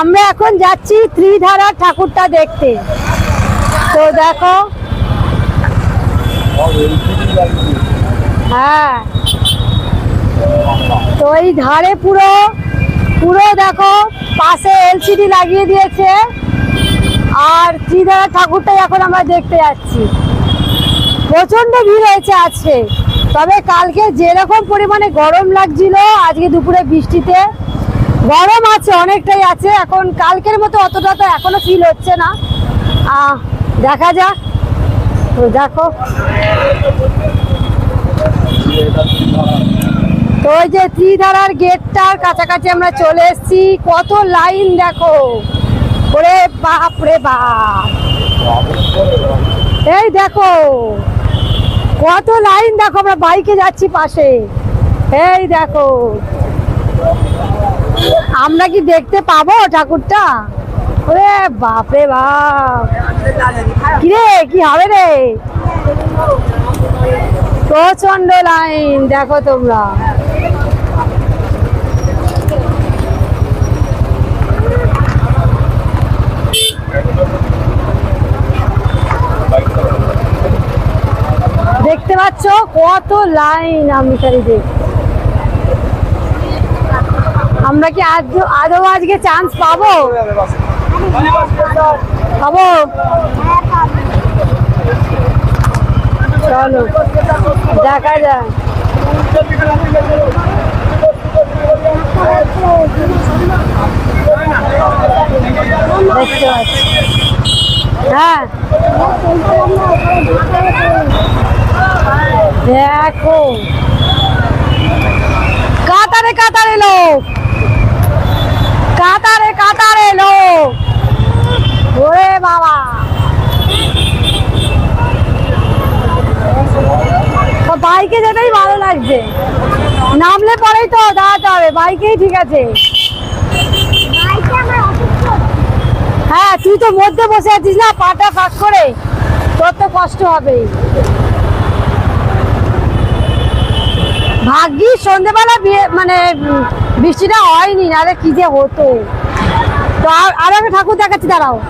আমরা এখন যাচ্ছি ত্রিধারা ঠাকুরটা দেখতে। তো দেখো। হ্যাঁ। তো এই ধারে পুরো পুরো দেখো, পাশে এলসিডি লাগিয়ে দিয়েছে। আর ত্রিধারা ঠাকুরটাই এখন আমরা দেখতে যাচ্ছি। প্রচণ্ড ভিড় হয়েছে আজকে। তবে কালকে যেরকম পরিমাণে গরম লাগছিল, আজকে দুপুরে বৃষ্টিতে গরম আছে, অনেকটাই আছে। এখন কালকের মতো অতটা তো এখনও ফিল হচ্ছে না। দেখা যাক। তো দেখো। তো ওই যে ত্রিধারার গেটটার কাছাকাছি আমরা চলে এসেছি। কত লাইন দেখো। ওরে বাপ রে বাপ। এই দেখো। কত লাইন দেখো, আমরা বাইকে যাচ্ছি পাশে। এই দেখো। আমরা কি দেখতে পাবো ঠাকুরটা? ওরে বাপরে বাপ। কিরে, কি হবে রে? প্রচণ্ড লাইন, দেখো তোমরা। দেখতে পাচ্ছ কত লাইন আমৃতারিতে আমরা কি আজ আদৌ আজকে চান্স পাবো? পাবো? চলো, দেখা পাচ্ছি। হ্যাঁ। দেখো। কাতারে কাতারে লোক কাতারে কাতারে লোক ওরে বাবা তো বাইকে যেতেই ভালো লাগছে। নামলে পরেই তো দাঁড়াতে হবে, বাইকেই ঠিক আছে। হ্যাঁ তুই তো মধ্যে বসে আছিস না, পাটা ফাঁক করে। তোর তো কষ্ট হবে। ভাগ্যিস সন্ধেবেলা মানে বৃষ্টিটা হয়নি, নাহলে কি যে হতো। তো আর- একটা ঠাকুর দেখাচ্ছি, দাঁড়াও।